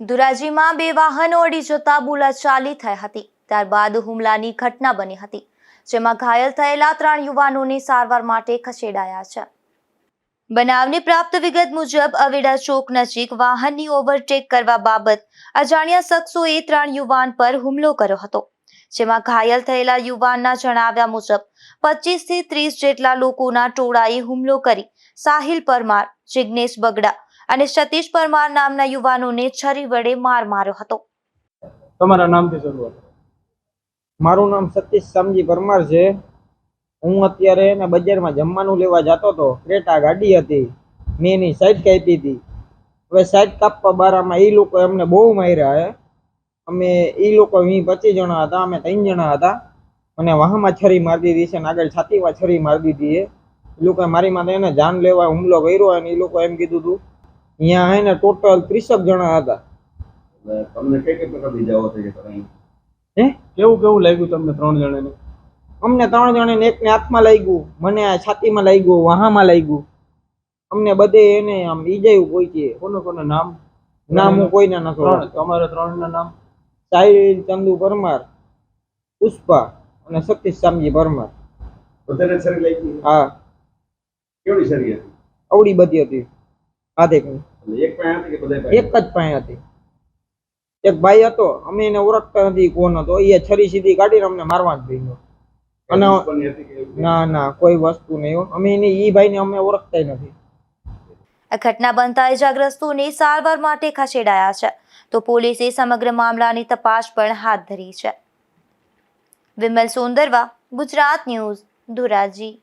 ધોરાજીમાં બે વાહનો અડી જતા બોલાચાલી થઈ હતી. ત્યારબાદ હુમલાની ઘટના બની હતી, જેમાં ઘાયલ થયેલા ત્રણ યુવાનોને સારવાર માટે ખસેડાયા છે. બનાવની પ્રાપ્ત વિગત મુજબ, અવેડા ચોક નજીક વાહનની ઓવરટેક કરવા બાબત અજાણ્યા શખ્સોએ ત્રણ યુવાન પર હુમલો કર્યો હતો, જેમાં ઘાયલ થયેલા યુવાનના જણાવ્યા મુજબ, પચીસથી ત્રીસ જેટલા લોકોના ટોળાએ હુમલો કરી સાહિલ પરમાર, જિગ્નેશ બગડા અને સતીશ પરમાર નામના યુવાનોને છરી વડે માર માર્યો હતો. તમારા નામથી શરૂઆત. મારું નામ સતીશ સામજી પરમાર છે. હું અત્યારે એને બજારમાં જમવાનું લેવા જતો હતો. ક્રેટા ગાડી હતી. મેં એની સાઈડ કાપી હતી. હવે સાઈડ કાપવા બારામાં એ લોકો અમને બહુ માર્યા હે. અમે એ લોકો વી પચીસ જણા હતા. અમે ત્રણ જણા હતા. અને વાહમાં છરી મારી દીધી છે અને આગળ છાતીમાં છરી મારી દીધી એ લોકોએ મારી માથે એને જાન લેવા હુમલો કર્યો અને એ લોકો એમ કીધું હતું અહીંયા હે ને ટોટલ ત્રીસક જણા હતા. તમને કઈ કઈ પ્રકારની ઇજાઓ થઈ છે હે? કેવું કેવું લાગ્યું તમને ત્રણ જણાને? અમને ત્રણ જણાને એકને હાથમાં લાગ્યું મને આ છાતીમાં લાગ્યું વાહામાં લાગ્યું. અમને બધે એને આમ ઈજાયું પહોંચી કોને કોનું નામ? નામ હું કોઈને નથી ત્રણ. તમારા ત્રણ ના નામ? સાહિલ ચંદુ પરમાર પુષ્પા અને સતીશ શામજી પરમાર. બધાને શરીર લાગી હા. કેવડી શરીર હતી? અવડી બધી હતી. એટલે એક પાસે હતી કે બધા એક જ પાય હતી. એક ભાઈ હતો અમે એને ઓળખતા નથી કોણ હતો. એ છરી સીધી કાઢીને અમને મારવા જ ભીનો અને? ના ના કોઈ વસ્તુ નહીં અમે એને ઈ ભાઈને અમે ઓળખતા નથી. આ ઘટના બનતા ઇજાગ્રસ્તોને સારવાર માટે ખસેડાયા છે. તો પોલીસે સમગ્ર મામલાની તપાસ પણ હાથ ધરી છે. વિમલ સુંદરવા ગુજરાત ન્યૂઝ ધોરાજી.